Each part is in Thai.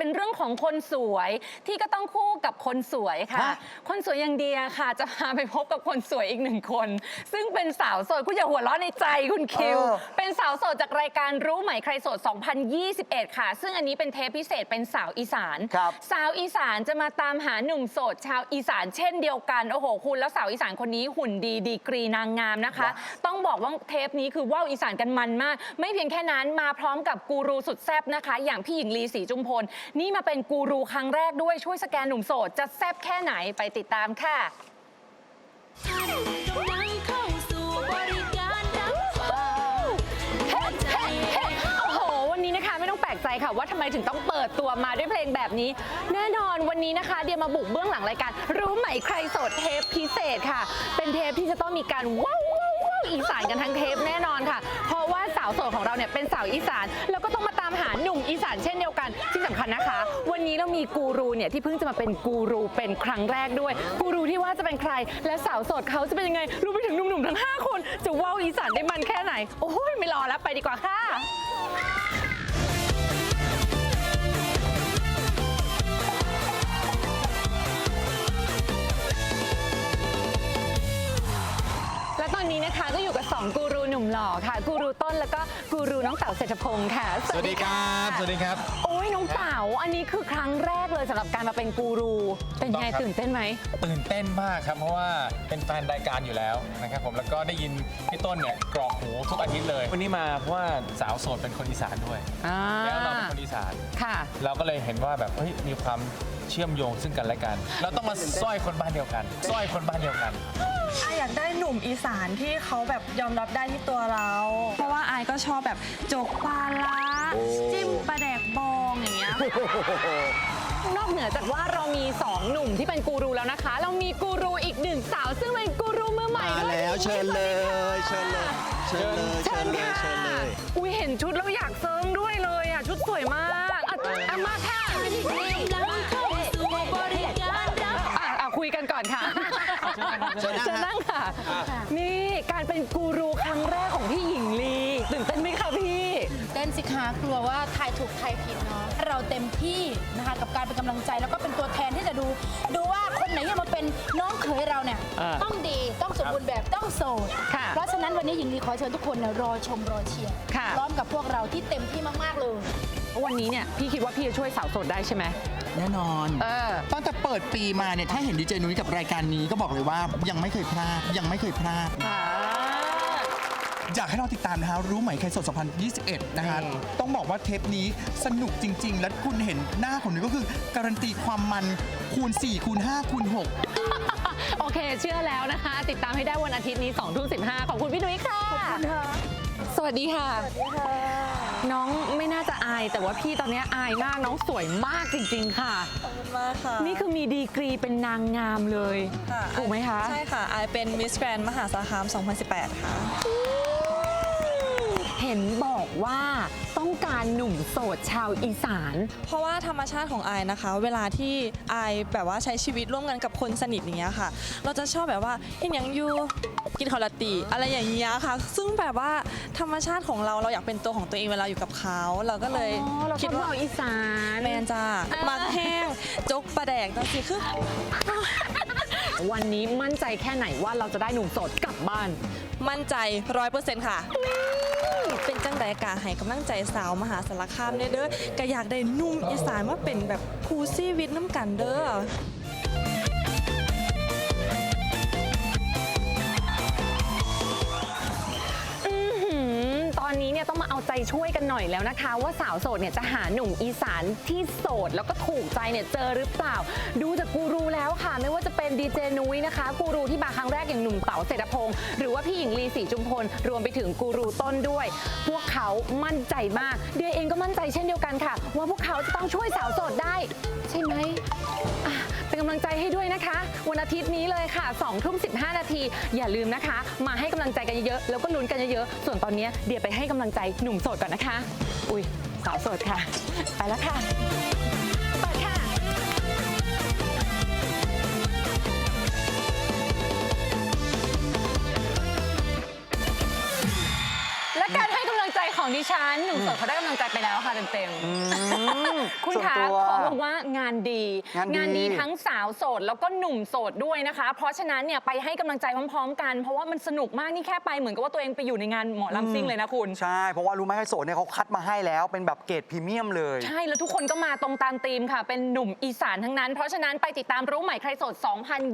เป็นเรื่องของคนสวยที่ก็ต้องคู่กับคนสวยค่ะ ฮะ คนสวยอย่างเดียค่ะ จะพาไปพบกับคนสวยอีกหนึ่งคน ซึ่งเป็นสาวโสดคุณอย่าหัวเราะในใจคุณคิว เออ เป็นสาวโสดจากรายการรู้ไหมใครโสด 2021 ค่ะ ซึ่งอันนี้เป็นเทปพิเศษเป็นสาวอีสาน ครับสาวอีสานจะมาตามหาหนุ่มโสดชาวอีสานเช่นเดียวกัน โอ้โห คุณแล้วสาวอีสานคนนี้หุ่นดีดีกรีนางงามนะคะต้องบอกว่าเทปนี้คือว่าวอีสานกันมันมาก ไม่เพียงแค่นั้นมาพร้อมกับกูรูสุดแซ่บนะคะ อย่างพี่หญิงลีศรีจุมพลนี่มาเป็นกูรูครั้งแรกด้วยช่วยสแกนหนุ่มโสด จะแซ่บแค่ไหนไปติดตามค่ะท่านกำลังเข้โอ้โห วันนี้นะคะไม่ต้องแปลกใจค่ะ ว่าทำไมถึงต้องเปิดตัวมาด้วยเพลงแบบนี้ แน่นอนวันนี้นะคะ เดียมาบุกเบื้องหลังรายการ รู้ไหมใครโสดเทปพิเศษค่ะ เป็นเทปที่จะต้องมีการว้าว อีสานกันทั้งเทปแน่นอนค่ะ เพราะว่าสาวโสดของเราเนี่ยเป็นสาวอีสาน แล้วก็ต้องมาตามหาหนุ่มอีสานเช่นเดียวกันที่สำคัญนะคะ วันนี้เรามีกูรูเนี่ยที่เพิ่งจะมาเป็นกูรูเป็นครั้งแรกด้วย กูรูที่ว่าจะเป็นใคร และสาวโสดเขาจะเป็นยังไงรู้ไปถึงหนุ่มๆทั้งห้าคน จะว้าวอีสานได้มันแค่ไหน โอ้ยไม่รอแล้วไปดีกว่าค่ะ อยู่กับ2กูรูหนุ่มหล่อค่ะ กูรูต้นแล้วก็กูรูน้องเต๋าเศรษฐพงศ์ค่ะสวัสดีครับ สวัสดีครับ โอ้ยน้องเต๋าอันนี้คือครั้งแรกเลยสำหรับการมาเป็นกูรู เป็นไงครับตื่นเต้นไหม ตื่นเต้นมากครับเพราะว่าเป็นแฟนรายการอยู่แล้วนะครับผมแล้วก็ได้ยินพี่ต้นเนี่ยกรอกหูทุกอาทิตย์เลย วันนี้มาเพราะว่าสาวโสดเป็นคนอีสานด้วย อ่าแล้วเราเป็นคนอีสาน ค่ะ เราก็เลยเห็นว่าแบบเฮ้ยมีความเชื่อมโยงซึ่งกันและกัน เราต้องมาสร้อยคนบ้านเดียวกันสร้อยคนบ้านเดียวกัน อายอยากได้หนุ่มอีสานที่เขาแบบยอมรับได้ที่ตัวเรา เพราะว่าอายก็ชอบแบบจกปลาล้าจิ้มปลาแดกบองอย่างเงี้ย นอกเหนือจากว่าเรามี 2 หนุ่มที่เป็นกูรูแล้วนะคะ เรามีกูรูอีกหนึ่งสาว ซึ่งเป็นกูรูมือใหม่มาด้วยแล้วเชิญเลย เชิญเลย เชิญเลย เชิญค่ะเชิญเลย อุ้ยเห็นชุดแล้วอยากเซิร์งด้วยเลยอะ ชุดสวยมากอะอะมาค่ะกำลังเข้าสู่บริการรับอะอะคุยกันก่อนค่ะ เชิญนั่งเชิญนั่งค่ะ นี่การเป็นกูรูครั้งแรกของพี่หญิงลีตื่นเต้นไหมคะพี่ เต้นสิคะกลัวว่าทายถูกทายผิดเนาะเราเต็มที่นะคะกับการเป็นกำลังใจแล้วก็เป็นตัวแทนที่จะดู ดูว่าคนไหนที่มาเป็นน้องเขยเราเนี่ยอ่าต้องดีต้องสมบูรณ์แบบต้องโสดค่ะเพราะฉะนั้นวันนี้หญิงลีขอเชิญทุกคนเนี่ยรอชมรอเชียร์ค่ะ พร้อมกับพวกเราที่เต็มที่มากๆเลย วันนี้เนี่ยพี่คิดว่าพี่จะช่วยสาวโสดได้ใช่ไหม แน่นอนเออ ตั้งแต่เปิดปีมาเนี่ยถ้าเห็นดีเจนุ้ยกับรายการนี้ก็บอกเลยว่ายังไม่เคยพลาดยังไม่เคยพลาดอ่าอยากให้เราติดตามนะคะรู้ไหมใครสด 2021 นะคะอืม ต้องบอกว่าเทปนี้สนุกจริง ๆ และคุณเห็นหน้าของนุ้ยก็คือ การันตีความมันคูณ 4 คูณ 5 คูณ 6โอเค เชื่อแล้วนะคะ ติดตามให้ได้วันอาทิตย์นี้2ทุ่ม15ขอบคุณพี่นุ้ยค่ะ ขอบคุณค่ะ สวัสดีค่ะ น้องไม่น่าจะอาย แต่ว่าพี่ตอนนี้อายมากน้องสวยมากจริง ๆ ค่ะ ขอบคุณมากค่ะนี่คือมีดีกรีเป็นนางงามเลย ค่ะถูกไหมคะ ใช่ค่ะอายเป็นมิสแกรนมหาสารคาม 2018 ค่ะ เห็นบอกว่าต้องการหนุ่มโสดชาวอีสาน เพราะว่าธรรมชาติของอายนะคะ เวลาที่อายแบบว่าใช้ชีวิตร่วมกันกับคนสนิทอย่างเงี้ยค่ะ เราจะชอบแบบว่าเห็นยังอยู่กินข้าวละติอะไรอย่างเงี้ยค่ะ ซึ่งแบบว่าธรรมชาติของเราเราอยากเป็นตัวของตัวเองเวลาอยู่กับเขาเราก็เลยอ๋อเราคิดว่าชอบอีสานแมนจ้าอ่ามักแห้งจกปลาแดกจังสิคือ วันนี้มั่นใจแค่ไหนว่าเราจะได้หนุ่มโสดกลับบ้าน มั่นใจร้อยเปอร์เซ็นต์ค่ะเป็น จังใดกะให้กำลังใจสาวมหาสารคามเด้อเด้อก็อยากได้หนุ่มอีสานมาเป็นแบบคูซีวิตน้ำกันเด้อ อตอนนี้เนี่ยต้องมาเอาใจช่วยกันหน่อยแล้วนะคะ ว่าสาวโสดเนี่ยจะหาหนุ่มอีสานที่โสดแล้วก็ถูกใจเนี่ยเจอหรือเปล่า ดูจากกูรูแล้วค่ะ ไม่ว่าจะเป็นดีเจนุ้ยนะคะกูรูที่มาครั้งแรกอย่างหนุ่มเต๋าเศรษฐพงศ์หรือว่าพี่หญิงลีศรีจุมพล รวมไปถึงกูรูต้นด้วย พวกเขามั่นใจมาก เดียเองก็มั่นใจเช่นเดียวกันค่ะ ว่าพวกเขาจะต้องช่วยสาวโสดได้ ใช่ไหม เป็นกำลังใจให้ด้วยนะคะ วันอาทิตย์นี้เลยค่ะ2ทุ่ม15 นาที อย่าลืมนะคะ มาให้กำลังใจกันเยอะๆแล้วก็ลุ้นกันเยอะๆส่วนตอนนี้เดี๋ยวไปให้กำลังใจหนุ่มโสดก่อนนะคะ อุ้ยสาวโสดค่ะ ไปแล้วค่ะ ของดิฉันหนุ่มโสดเขาได้กำลังใจไปแล้วค่ะเต็มๆคุณส่วนคะตัวขอบอกว่างานดีงานดี ทั้งสาวโสดแล้วก็หนุ่มโสดด้วยนะคะ เพราะฉะนั้นเนี่ยไปให้กำลังใจพร้อมๆ กัน เพราะว่ามันสนุกมากนี่แค่ไปเหมือนกับว่าตัวเองไปอยู่ในงานหมอลำซิ่งเลยนะคุณ ใช่ เพราะว่ารู้ไหมไฮโซเนี่ยเขาคัดมาให้แล้วเป็นแบบเกรดพรีเมียมเลย ใช่ แล้วทุกคนก็มาตรงตามธีมค่ะ เป็นหนุ่มอีสานทั้งนั้น เพราะฉะนั้นไปติดตามรู้ใหม่ใครโสด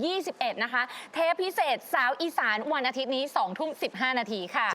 2021 นะคะ เทปพิเศษสาวอีสานวันอาทิตย์นี้ 2 ทุ่ม 15 นาทีค่ะ